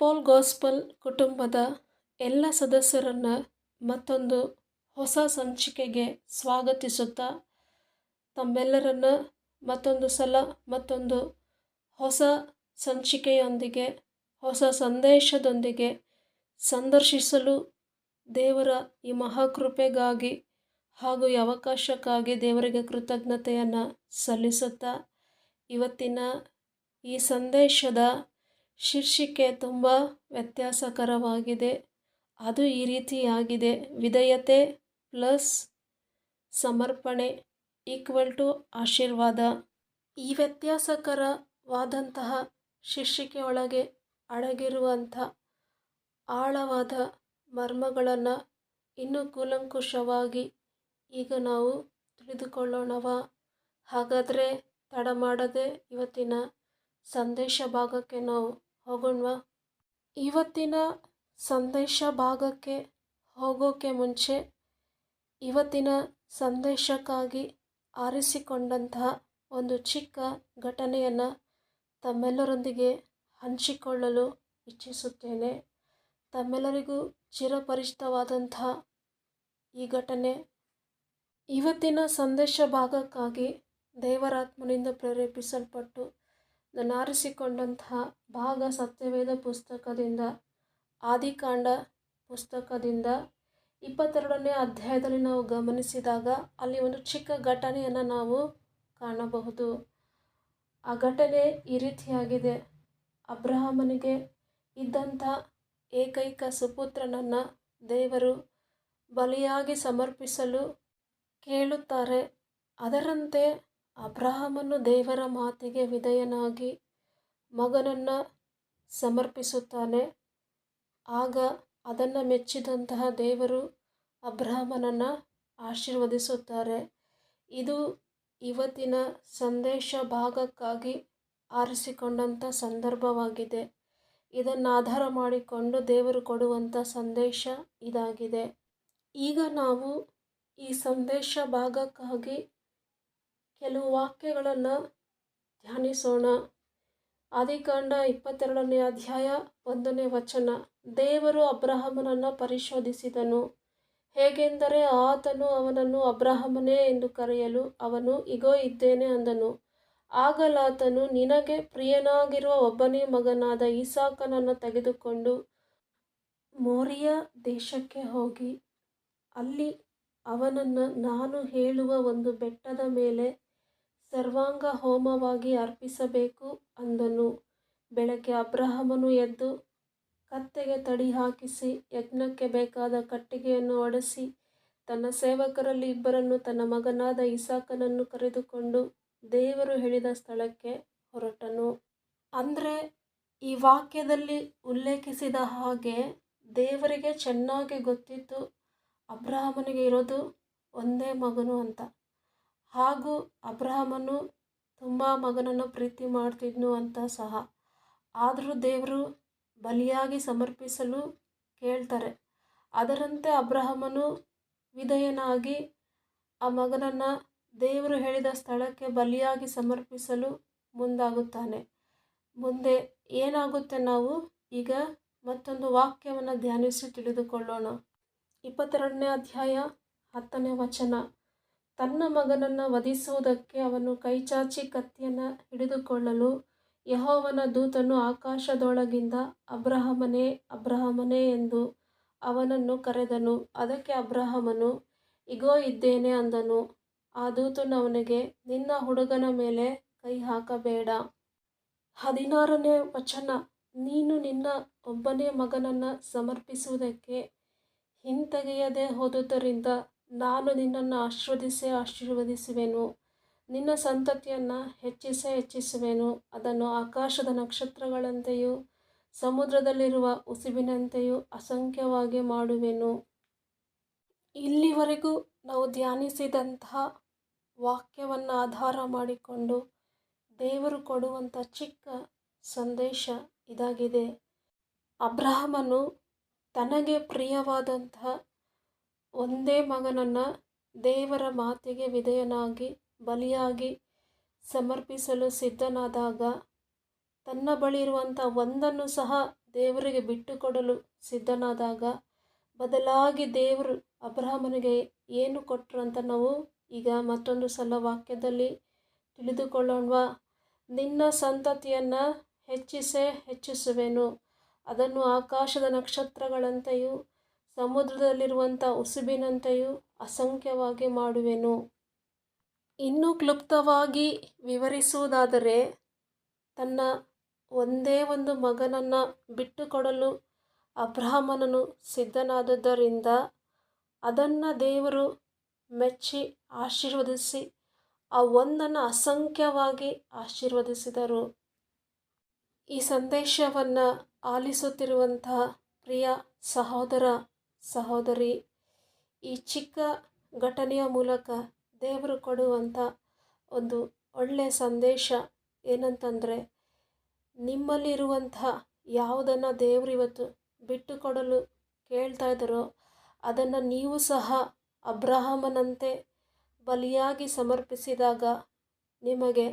Pal gospel ಕುಟುಂಬದ ಎಲ್ಲ ಸದಸ್ಯರನ್ನು ಮತ್ತೊಂದು ಹೊಸ ಸಂಚಿಕೆಗೆ ಸ್ವಾಗತಿಸುತ್ತಾ, ತಮ್ಮೆಲ್ಲರನ್ನ ಮತ್ತೊಂದು ಸಲ ಮತ್ತೊಂದು ಹೊಸ ಸಂಚಿಕೆಯೊಂದಿಗೆ, ಹೊಸ ಸಂದೇಶದೊಂದಿಗೆ ಸಂದರ್ಶಿಸಲು ದೇವರ ಈ ಮಹಾಕೃಪೆಗಾಗಿ ಹಾಗೂ ಈ ಅವಕಾಶಕ್ಕಾಗಿ ದೇವರಿಗೆ ಕೃತಜ್ಞತೆಯನ್ನು ಸಲ್ಲಿಸುತ್ತಾ, ಇವತ್ತಿನ ಈ ಸಂದೇಶದ ಶೀರ್ಷಿಕೆ ತುಂಬ ವ್ಯತ್ಯಾಸಕರವಾಗಿದೆ. ಅದು ಈ ರೀತಿಯಾಗಿದೆ. ವಿಧೇಯತೆ ಪ್ಲಸ್ ಸಮರ್ಪಣೆ ಈಕ್ವಲ್ ಟು ಆಶೀರ್ವಾದ. ಈ ವ್ಯತ್ಯಾಸಕರವಾದಂತಹ ಶೀರ್ಷಿಕೆಯೊಳಗೆ ಅಡಗಿರುವಂಥ ಆಳವಾದ ಮರ್ಮಗಳನ್ನು ಇನ್ನೂ ಕೂಲಂಕುಷವಾಗಿ ಈಗ ನಾವು ತಿಳಿದುಕೊಳ್ಳೋಣವ. ಹಾಗಾದರೆ ತಡ ಮಾಡದೆ ಇವತ್ತಿನ ಸಂದೇಶ ಭಾಗಕ್ಕೆ ನಾವು ಹೋಗೋಣವಾ? ಇವತ್ತಿನ ಸಂದೇಶ ಭಾಗಕ್ಕೆ ಹೋಗೋಕ್ಕೆ ಮುಂಚೆ ಇವತ್ತಿನ ಸಂದೇಶಕ್ಕಾಗಿ ಆರಿಸಿಕೊಂಡಂತಹ ಒಂದು ಚಿಕ್ಕ ಘಟನೆಯನ್ನು ತಮ್ಮೆಲ್ಲರೊಂದಿಗೆ ಹಂಚಿಕೊಳ್ಳಲು ಇಚ್ಛಿಸುತ್ತೇನೆ. ತಮ್ಮೆಲ್ಲರಿಗೂ ಚಿರಪರಿಚಿತವಾದಂಥ ಈ ಘಟನೆ. ಇವತ್ತಿನ ಸಂದೇಶ ಭಾಗಕ್ಕಾಗಿ ದೇವರಾತ್ಮನಿಂದ ಪ್ರೇರೇಪಿಸಲ್ಪಟ್ಟು ನಾನು ಆರಿಸಿಕೊಂಡಂತಹ ಭಾಗ ಸತ್ಯವೇದ ಪುಸ್ತಕದಿಂದ, ಆದಿಕಾಂಡ ಪುಸ್ತಕದಿಂದ ಇಪ್ಪತ್ತೆರಡನೇ ಅಧ್ಯಾಯದಲ್ಲಿ ನಾವು ಗಮನಿಸಿದಾಗ ಅಲ್ಲಿ ಒಂದು ಚಿಕ್ಕ ಘಟನೆಯನ್ನು ನಾವು ಕಾಣಬಹುದು. ಆ ಘಟನೆ ಈ ರೀತಿಯಾಗಿದೆ. ಅಬ್ರಹಾಮನಿಗೆ ಇದ್ದಂಥ ಏಕೈಕ ಸುಪುತ್ರನನ್ನು ದೇವರು ಬಲಿಯಾಗಿ ಸಮರ್ಪಿಸಲು ಕೇಳುತ್ತಾರೆ. ಅದರಂತೆ ಅಬ್ರಹಾಮನು ದೇವರ ಮಾತಿಗೆ ವಿಧೇಯನಾಗಿ ಮಗನನ್ನು ಸಮರ್ಪಿಸುತ್ತಾನೆ. ಆಗ ಅದನ್ನು ಮೆಚ್ಚಿದಂತಹ ದೇವರು ಅಬ್ರಹಾಮನನ್ನು ಆಶೀರ್ವದಿಸುತ್ತಾರೆ. ಇದು ಇವತ್ತಿನ ಸಂದೇಶ ಭಾಗಕ್ಕಾಗಿ ಆರಿಸಿಕೊಂಡಂಥ ಸಂದರ್ಭವಾಗಿದೆ. ಇದನ್ನು ಆಧಾರ ಮಾಡಿಕೊಂಡು ದೇವರು ಕೊಡುವಂಥ ಸಂದೇಶ ಇದಾಗಿದೆ. ಈಗ ನಾವು ಈ ಸಂದೇಶ ಭಾಗಕ್ಕಾಗಿ ಕೆಲವು ವಾಕ್ಯಗಳನ್ನು ಧ್ಯಾನಿಸೋಣ. ಆದಿಕಾಂಡ ಇಪ್ಪತ್ತೆರಡನೇ ಅಧ್ಯಾಯ ಒಂದನೇ ವಚನ. ದೇವರು ಅಬ್ರಹಮನನ್ನು ಪರಿಶೋಧಿಸಿದನು. ಹೇಗೆಂದರೆ ಆತನು ಅವನನ್ನು ಅಬ್ರಹಮನೇ ಎಂದು ಕರೆಯಲು ಅವನು, ಇಗೋ, ಇದ್ದೇನೆ ಅಂದನು. ಆಗಲಾತನು, ನಿನಗೆ ಪ್ರಿಯನಾಗಿರುವ ಒಬ್ಬನೇ ಮಗನಾದ ಇಸಾಕನನ್ನು ತೆಗೆದುಕೊಂಡು ಮೋರಿಯ ದೇಶಕ್ಕೆ ಹೋಗಿ, ಅಲ್ಲಿ ಅವನನ್ನು ನಾನು ಹೇಳುವ ಒಂದು ಬೆಟ್ಟದ ಮೇಲೆ ಸರ್ವಾಂಗ ಹೋಮವಾಗಿ ಅರ್ಪಿಸಬೇಕು ಅಂದನು. ಬೆಳಗ್ಗೆ ಅಬ್ರಹಾಮನು ಎದ್ದು ಕತ್ತೆಗೆ ತಡಿ ಹಾಕಿಸಿ, ಯಜ್ಞಕ್ಕೆ ಬೇಕಾದ ಕಟ್ಟಿಗೆಯನ್ನು ಒಡೆಸಿ, ತನ್ನ ಸೇವಕರಲ್ಲಿ ಇಬ್ಬರನ್ನು ತನ್ನ ಮಗನಾದ ಇಸಾಕನನ್ನು ಕರೆದುಕೊಂಡು ದೇವರು ಹೇಳಿದ ಸ್ಥಳಕ್ಕೆ ಹೊರಟನು. ಅಂದರೆ ಈ ವಾಕ್ಯದಲ್ಲಿ ಉಲ್ಲೇಖಿಸಿದ ಹಾಗೆ ದೇವರಿಗೆ ಚೆನ್ನಾಗಿ ಗೊತ್ತಿತ್ತು ಅಬ್ರಹಾಮನಿಗೆ ಇರೋದು ಒಂದೇ ಮಗನು ಅಂತ. ಹಾಗೂ ಅಬ್ರಹಾಮನು ತುಂಬ ಮಗನನ್ನು ಪ್ರೀತಿ ಮಾಡ್ತಿದ್ನು ಅಂತ ಸಹ. ಆದರೂ ದೇವರು ಬಲಿಯಾಗಿ ಸಮರ್ಪಿಸಲು ಕೇಳ್ತಾರೆ. ಅದರಂತೆ ಅಬ್ರಹಮನು ವಿಧೇಯನಾಗಿ ಆ ಮಗನನ್ನು ದೇವರು ಹೇಳಿದ ಸ್ಥಳಕ್ಕೆ ಬಲಿಯಾಗಿ ಸಮರ್ಪಿಸಲು ಮುಂದಾಗುತ್ತಾನೆ. ಮುಂದೆ ಏನಾಗುತ್ತೆ ನಾವು? ಈಗ ಮತ್ತೊಂದು ವಾಕ್ಯವನ್ನು ಧ್ಯಾನಿಸಿ ತಿಳಿದುಕೊಳ್ಳೋಣ. ಇಪ್ಪತ್ತೆರಡನೇ ಅಧ್ಯಾಯ ಹತ್ತನೇ ವಚನ. ತನ್ನ ಮಗನನ್ನು ವಧಿಸುವುದಕ್ಕೆ ಅವನು ಕೈಚಾಚಿ ಕತ್ತಿಯನ್ನು ಹಿಡಿದುಕೊಳ್ಳಲು ಯಹೋವನ ದೂತನು ಆಕಾಶದೊಳಗಿಂದ, ಅಬ್ರಹಮನೇ ಅಬ್ರಹಮನೇ ಎಂದು ಅವನನ್ನು ಕರೆದನು. ಅದಕ್ಕೆ ಅಬ್ರಹಮನು, ಇಗೋ, ಇದ್ದೇನೆ ಅಂದನು. ಆ ದೂತನು ಅವನಿಗೆ, ನಿನ್ನ ಹುಡುಗನ ಮೇಲೆ ಕೈ ಹಾಕಬೇಡ. ಹದಿನಾರನೇ ವಚನ, ನೀನು ನಿನ್ನ ಒಬ್ಬನೇ ಮಗನನ್ನು ಸಮರ್ಪಿಸುವುದಕ್ಕೆ ಹಿಂತೆಗೆಯದೆ ಹೋದುದರಿಂದ ನಾನು ನಿನ್ನನ್ನು ಆಶೀರ್ವದಿಸೇ, ಆಶೀರ್ವದಿಸುವೆನು. ನಿನ್ನ ಸಂತತಿಯನ್ನು ಹೆಚ್ಚಿಸೇ, ಹೆಚ್ಚಿಸುವೆನು. ಅದನ್ನು ಆಕಾಶದ ನಕ್ಷತ್ರಗಳಂತೆಯೂ, ಸಮುದ್ರದಲ್ಲಿರುವ ಉಸಿಬಿನಂತೆಯೂ ಅಸಂಖ್ಯವಾಗಿ ಮಾಡುವೆನು. ಇಲ್ಲಿವರೆಗೂ ನಾವು ಧ್ಯಾನಿಸಿದಂತಹ ವಾಕ್ಯವನ್ನು ಆಧಾರ ಮಾಡಿಕೊಂಡು ದೇವರು ಕೊಡುವಂಥ ಚಿಕ್ಕ ಸಂದೇಶ ಇದಾಗಿದೆ. ಅಬ್ರಹಮನು ತನಗೆ ಪ್ರಿಯವಾದಂತಹ ಒಂದೇ ಮಗನನ್ನು ದೇವರ ಮಾತಿಗೆ ವಿಧೇಯನಾಗಿ, ಬಲಿಯಾಗಿ ಸಮರ್ಪಿಸಲು ಸಿದ್ಧನಾದಾಗ, ತನ್ನ ಬಳಿ ಇರುವಂಥ ಒಂದನ್ನು ಸಹ ದೇವರಿಗೆ ಬಿಟ್ಟುಕೊಡಲು ಸಿದ್ಧನಾದಾಗ, ಬದಲಾಗಿ ದೇವರು ಅಬ್ರಹಾಮನಿಗೆ ಏನು ಕೊಟ್ಟರು ಅಂತ ನಾವು ಈಗ ಮತ್ತೊಂದು ಸಲ ವಾಕ್ಯದಲ್ಲಿ ತಿಳಿದುಕೊಳ್ಳೋಣವಾ? ನಿನ್ನ ಸಂತತಿಯನ್ನು ಹೆಚ್ಚಿಸೇ ಹೆಚ್ಚಿಸುವೆನು. ಅದನ್ನು ಆಕಾಶದ ನಕ್ಷತ್ರಗಳಂತೆಯೂ ಸಮುದ್ರದಲ್ಲಿರುವಂಥ ಉಸುಬಿನಂತೆಯೂ ಅಸಂಖ್ಯವಾಗಿ ಮಾಡುವೆನು. ಇನ್ನೂ ಕ್ಲುಪ್ತವಾಗಿ ವಿವರಿಸುವುದಾದರೆ, ತನ್ನ ಒಂದೇ ಒಂದು ಮಗನನ್ನು ಬಿಟ್ಟುಕೊಡಲು ಅಬ್ರಾಹ್ಮನನು ಸಿದ್ಧನಾದದ್ದರಿಂದ ಅದನ್ನು ದೇವರು ಮೆಚ್ಚಿ ಆಶೀರ್ವದಿಸಿ ಆ ಒಂದನ್ನು ಅಸಂಖ್ಯವಾಗಿ ಆಶೀರ್ವದಿಸಿದರು. ಈ ಸಂದೇಶವನ್ನು ಆಲಿಸುತ್ತಿರುವಂತಹ ಪ್ರಿಯ ಸಹೋದರ ಸಹೋದರಿ, ಈ ಚಿಕ್ಕ ಘಟನೆಯ ಮೂಲಕ ದೇವರು ಕೊಡುವಂಥ ಒಂದು ಒಳ್ಳೆಯ ಸಂದೇಶ ಏನಂತಂದರೆ, ನಿಮ್ಮಲ್ಲಿರುವಂತಹ ಯಾವುದನ್ನು ದೇವರು ಇವತ್ತು ಬಿಟ್ಟು ಕೊಡಲು ಕೇಳ್ತಾ ಇದ್ದಾರೋ, ಅದನ್ನು ನೀವು ಸಹ ಅಬ್ರಹಾಮನಂತೆ ಬಲಿಯಾಗಿ ಸಮರ್ಪಿಸಿದಾಗ ನಿಮಗೆ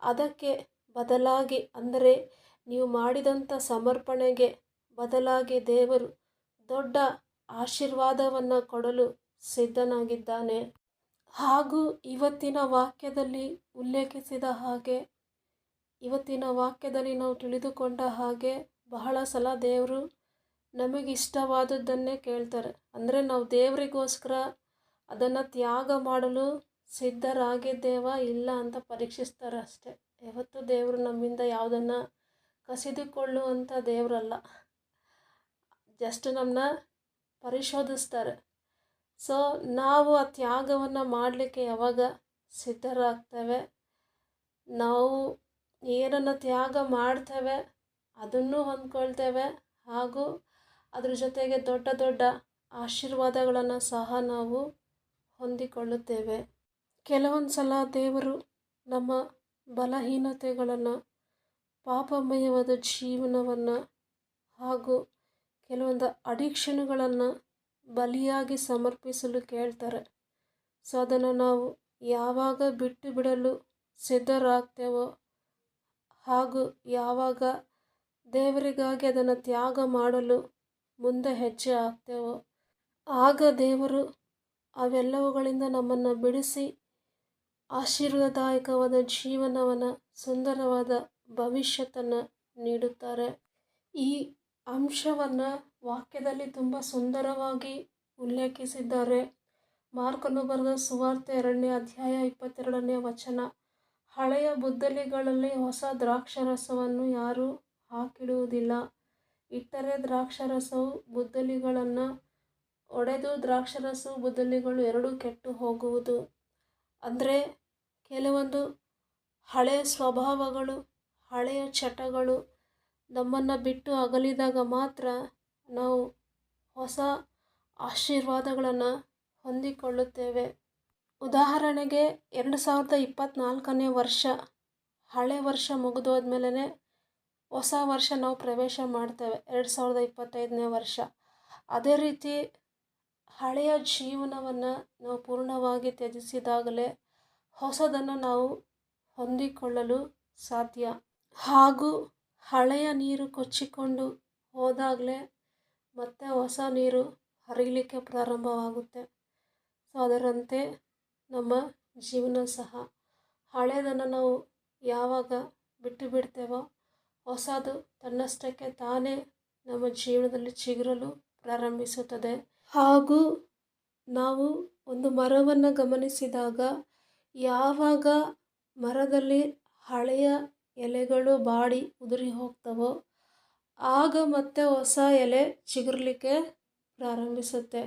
ಅದಕ್ಕೆ ಬದಲಾಗಿ, ಅಂದರೆ ನೀವು ಮಾಡಿದಂಥ ಸಮರ್ಪಣೆಗೆ ಬದಲಾಗಿ ದೇವರು ದೊಡ್ಡ ಆಶೀರ್ವಾದವನ್ನು ಕೊಡಲು ಸಿದ್ಧನಾಗಿದ್ದಾನೆ. ಹಾಗೂ ಇವತ್ತಿನ ವಾಕ್ಯದಲ್ಲಿ ಉಲ್ಲೇಖಿಸಿದ ಹಾಗೆ, ಇವತ್ತಿನ ವಾಕ್ಯದಲ್ಲಿ ನಾವು ತಿಳಿದುಕೊಂಡ ಹಾಗೆ ಬಹಳ ಸಲ ದೇವರು ನಮಗಿಷ್ಟವಾದದ್ದನ್ನೇ ಕೇಳ್ತಾರೆ. ಅಂದರೆ ನಾವು ದೇವರಿಗೋಸ್ಕರ ಅದನ್ನು ತ್ಯಾಗ ಮಾಡಲು ಸಿದ್ಧರಾಗಿದ್ದೇವಾ ಇಲ್ಲ ಅಂತ ಪರೀಕ್ಷಿಸ್ತಾರೆ ಅಷ್ಟೆ. ಯಾವತ್ತೂ ದೇವರು ನಮ್ಮಿಂದ ಯಾವುದನ್ನು ಕಸಿದುಕೊಳ್ಳುವಂಥ ದೇವರಲ್ಲ. ಜಸ್ಟ್ ನಮ್ಮನ್ನ ಪರಿಶೋಧಿಸ್ತಾರೆ. ಸೊ ನಾವು ಆ ತ್ಯಾಗವನ್ನು ಮಾಡಲಿಕ್ಕೆ ಯಾವಾಗ ಸಿದ್ಧರಾಗ್ತೇವೆ? ನಾವು ಏನನ್ನು ತ್ಯಾಗ ಮಾಡ್ತೇವೆ, ಅದನ್ನು ಹೊಂದ್ಕೊಳ್ತೇವೆ, ಹಾಗೂ ಅದ್ರ ಜೊತೆಗೆ ದೊಡ್ಡ ದೊಡ್ಡ ಆಶೀರ್ವಾದಗಳನ್ನು ಸಹ ನಾವು ಹೊಂದಿಕೊಳ್ಳುತ್ತೇವೆ. ಕೆಲವೊಂದು ಸಲ ದೇವರು ನಮ್ಮ ಬಲಹೀನತೆಗಳನ್ನು ಪಾಪಮಯವಾದ ಜೀವನವನ್ನು ಹಾಗೂ ಕೆಲವೊಂದು ಅಡಿಕ್ಷನ್ಗಳನ್ನು ಬಲಿಯಾಗಿ ಸಮರ್ಪಿಸಲು ಕೇಳ್ತಾರೆ. ಸೊ ಅದನ್ನು ನಾವು ಯಾವಾಗ ಬಿಟ್ಟು ಬಿಡಲು ಸಿದ್ಧರಾಗ್ತೇವೋ ಹಾಗೂ ಯಾವಾಗ ದೇವರಿಗಾಗಿ ಅದನ್ನು ತ್ಯಾಗ ಮಾಡಲು ಮುಂದೆ ಹೆಜ್ಜೆ ಹಾಕ್ತೇವೋ, ಆಗ ದೇವರು ಅವೆಲ್ಲವುಗಳಿಂದ ನಮ್ಮನ್ನು ಬಿಡಿಸಿ ಆಶೀರ್ವಾದಾಯಕವಾದ ಜೀವನವನ್ನು ಸುಂದರವಾದ ಭವಿಷ್ಯತನ್ನು ನೀಡುತ್ತಾರೆ. ಈ ಅಂಶವನ್ನು ವಾಕ್ಯದಲ್ಲಿ ತುಂಬ ಸುಂದರವಾಗಿ ಉಲ್ಲೇಖಿಸಿದ್ದಾರೆ. ಮಾರ್ಕನು ಬರೆದ ಸುವಾರ್ತೆ ಎರಡನೇ ಅಧ್ಯಾಯ ಇಪ್ಪತ್ತೆರಡನೇ ವಚನ, ಹಳೆಯ ಬುದ್ದಲಿಗಳಲ್ಲಿ ಹೊಸ ದ್ರಾಕ್ಷರಸವನ್ನು ಯಾರೂ ಹಾಕಿಡುವುದಿಲ್ಲ. ಇಟ್ಟರೆ ದ್ರಾಕ್ಷರಸವು ಬುದ್ದಲಿಗಳನ್ನು, ಒಡೆದು ದ್ರಾಕ್ಷರಸವು ಬುದ್ದಲಿಗಳು ಎರಡೂ ಕೆಟ್ಟು ಹೋಗುವುದು. ಅಂದರೆ ಕೆಲವೊಂದು ಹಳೆಯ ಸ್ವಭಾವಗಳು, ಹಳೆಯ ಚಟಗಳು ನಮ್ಮನ್ನು ಬಿಟ್ಟು ಅಗಲಿದಾಗ ಮಾತ್ರ ನಾವು ಹೊಸ ಆಶೀರ್ವಾದಗಳನ್ನು ಹೊಂದಿಕೊಳ್ಳುತ್ತೇವೆ. ಉದಾಹರಣೆಗೆ ಎರಡು ಸಾವಿರದ ಇಪ್ಪತ್ತ್ನಾಲ್ಕನೇ ವರ್ಷ, ಹಳೆ ವರ್ಷ ಮುಗಿದೋದ್ಮೇಲೆ ಹೊಸ ವರ್ಷ ನಾವು ಪ್ರವೇಶ ಮಾಡ್ತೇವೆ, ಎರಡು ಸಾವಿರದ ಇಪ್ಪತ್ತೈದನೇ ವರ್ಷ. ಅದೇ ರೀತಿ ಹಳೆಯ ಜೀವನವನ್ನು ನಾವು ಪೂರ್ಣವಾಗಿ ತ್ಯಜಿಸಿದಾಗಲೇ ಹೊಸದನ್ನು ನಾವು ಹೊಂದಿಕೊಳ್ಳಲು ಸಾಧ್ಯ. ಹಾಗೂ ಹಳೆಯ ನೀರು ಕೊಚ್ಚಿಕೊಂಡು ಹೋದಾಗಲೇ ಮತ್ತೆ ಹೊಸ ನೀರು ಹರಿಯಲಿಕ್ಕೆ ಪ್ರಾರಂಭವಾಗುತ್ತೆ. ಸೊ, ಅದರಂತೆ ನಮ್ಮ ಜೀವನ ಸಹ. ಹಳೆಯದನ್ನು ನಾವು ಯಾವಾಗ ಬಿಟ್ಟು ಬಿಡ್ತೇವೋ, ಹೊಸದು ತನ್ನಷ್ಟಕ್ಕೆ ತಾನೇ ನಮ್ಮ ಜೀವನದಲ್ಲಿ ಚಿಗುರಲು ಪ್ರಾರಂಭಿಸುತ್ತದೆ. ಹಾಗೂ ನಾವು ಒಂದು ಮರವನ್ನು ಗಮನಿಸಿದಾಗ ಯಾವಾಗ ಮರದಲ್ಲಿ ಹಳೆಯ ಎಲೆಗಳು ಬಾಡಿ ಉದುರಿ ಹೋಗ್ತವೋ, ಆಗ ಮತ್ತೆ ಹೊಸ ಎಲೆ ಚಿಗುರಲಿಕ್ಕೆ ಪ್ರಾರಂಭಿಸುತ್ತೆ.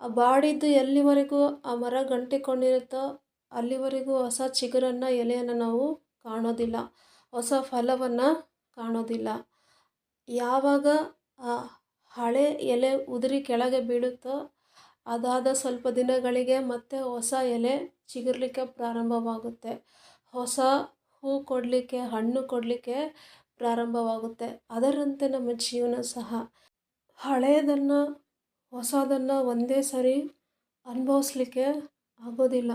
ಆ ಬಾಡಿದ್ದು ಎಲ್ಲಿವರೆಗೂ ಆ ಮರ ಗಂಟಿಕೊಂಡಿರುತ್ತೋ, ಅಲ್ಲಿವರೆಗೂ ಹೊಸ ಚಿಗುರನ್ನು, ಎಲೆಯನ್ನು ನಾವು ಕಾಣೋದಿಲ್ಲ. ಹೊಸ ಫಲವನ್ನು ಕಾಣೋದಿಲ್ಲ. ಯಾವಾಗ ಆ ಹಳೆ ಎಲೆ ಉದುರಿ ಕೆಳಗೆ ಬೀಳುತ್ತೋ, ಅದಾದ ಸ್ವಲ್ಪ ದಿನಗಳಿಗೆ ಮತ್ತೆ ಹೊಸ ಎಲೆ ಚಿಗುರಲಿಕ್ಕೆ ಪ್ರಾರಂಭವಾಗುತ್ತೆ. ಹೊಸ ಹೂ ಕೊಡಲಿಕ್ಕೆ, ಹಣ್ಣು ಕೊಡಲಿಕ್ಕೆ ಪ್ರಾರಂಭವಾಗುತ್ತೆ. ಅದರಂತೆ ನಮ್ಮ ಜೀವನ ಸಹ. ಹಳೆಯದನ್ನು, ಹೊಸದನ್ನು ಒಂದೇ ಸರಿ ಅನುಭವಿಸ್ಲಿಕ್ಕೆ ಆಗೋದಿಲ್ಲ.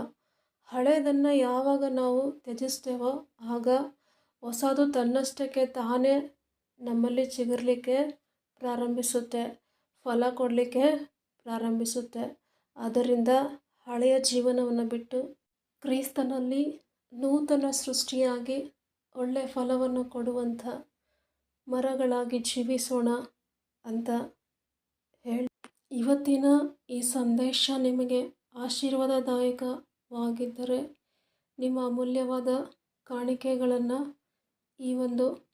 ಹಳೆಯದನ್ನು ಯಾವಾಗ ನಾವು ತ್ಯಜಿಸ್ತೇವೋ, ಆಗ ಹೊಸದು ತನ್ನಷ್ಟಕ್ಕೆ ತಾನೇ ನಮ್ಮಲ್ಲಿ ಚಿಗುರಲಿಕ್ಕೆ ಪ್ರಾರಂಭಿಸುತ್ತೆ, ಫಲ ಕೊಡಲಿಕ್ಕೆ ಪ್ರಾರಂಭಿಸುತ್ತೆ. ಆದ್ದರಿಂದ ಹಳೆಯ ಜೀವನವನ್ನು ಬಿಟ್ಟು ಕ್ರಿಸ್ತನಲ್ಲಿ ನೂತನ ಸೃಷ್ಟಿಯಾಗಿ ಒಳ್ಳೆಯ ಫಲವನ್ನು ಕೊಡುವಂಥ ಮರಗಳಾಗಿ ಜೀವಿಸೋಣ ಅಂತ ಹೇಳಿ. ಇವತ್ತಿನ ಈ ಸಂದೇಶ ನಿಮಗೆ ಆಶೀರ್ವಾದದಾಯಕವಾಗಿದ್ದರೆ ನಿಮ್ಮ ಅಮೂಲ್ಯವಾದ ಕಾಣಿಕೆಗಳನ್ನು ಈ ಒಂದು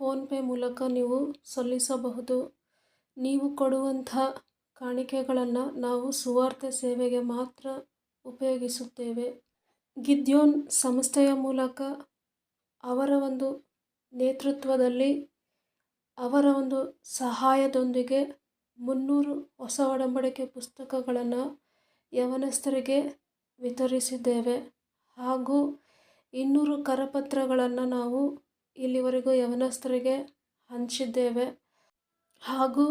ಫೋನ್ಪೇ ಮೂಲಕ ನೀವು ಸಲ್ಲಿಸಬಹುದು. ನೀವು ಕೊಡುವಂಥ ಕಾಣಿಕೆಗಳನ್ನು ನಾವು ಸುವಾರ್ತೆ ಸೇವೆಗೆ ಮಾತ್ರ ಉಪಯೋಗಿಸುತ್ತೇವೆ. ಗಿದ್ಯೋನ್ ಸಂಸ್ಥೆಯ ಮೂಲಕ ಅವರ ಒಂದು ನೇತೃತ್ವದಲ್ಲಿ ಅವರ ಒಂದು ಸಹಾಯದೊಂದಿಗೆ ಮುನ್ನೂರು ಹೊಸ ಒಡಂಬಡಿಕೆ ಪುಸ್ತಕಗಳನ್ನು ಯವನಸ್ಥರಿಗೆ ವಿತರಿಸಿದ್ದೇವೆ. ಹಾಗೂ ಇನ್ನೂರು ಕರಪತ್ರಗಳನ್ನು ನಾವು ಇಲ್ಲಿವರೆಗೂ ಯವನಸ್ಥರಿಗೆ ಹಂಚಿದ್ದೇವೆ. ಹಾಗೂ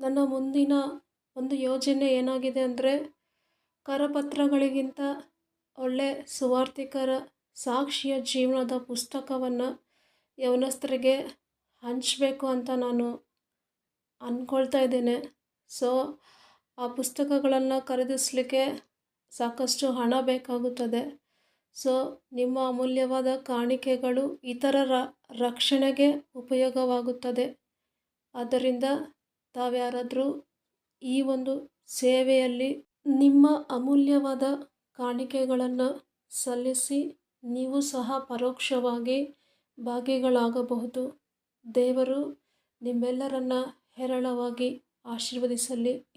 ನನ್ನ ಮುಂದಿನ ಒಂದು ಯೋಜನೆ ಏನಾಗಿದೆ ಅಂದರೆ ಕರಪತ್ರಗಳಿಗಿಂತ ಒಳ್ಳೆ ಸುವಾರ್ಥಿಕರ ಸಾಕ್ಷಿಯ ಜೀವನದ ಪುಸ್ತಕವನ್ನು ಯವನಸ್ಥರಿಗೆ ಹಂಚಬೇಕು ಅಂತ ನಾನು ಅಂದ್ಕೊಳ್ತಾ ಇದ್ದೇನೆ. ಸೊ ಆ ಪುಸ್ತಕಗಳನ್ನು ಖರೀದಿಸಲಿಕ್ಕೆ ಸಾಕಷ್ಟು ಹಣ ಬೇಕಾಗುತ್ತದೆ. ಸೊ ನಿಮ್ಮ ಅಮೂಲ್ಯವಾದ ಕಾಣಿಕೆಗಳು ಇತರರ ರಕ್ಷಣೆಗೆ ಉಪಯೋಗವಾಗುತ್ತದೆ. ಆದ್ದರಿಂದ ತಾವ್ಯಾರಾದರೂ ಈ ಒಂದು ಸೇವೆಯಲ್ಲಿ ನಿಮ್ಮ ಅಮೂಲ್ಯವಾದ ಕಾಣಿಕೆಗಳನ್ನು ಸಲ್ಲಿಸಿ ನೀವು ಸಹ ಪರೋಕ್ಷವಾಗಿ ಭಾಗಿಗಳಾಗಬಹುದು. ದೇವರು ನಿಮ್ಮೆಲ್ಲರನ್ನ ಹೇರಳವಾಗಿ ಆಶೀರ್ವದಿಸಲಿ.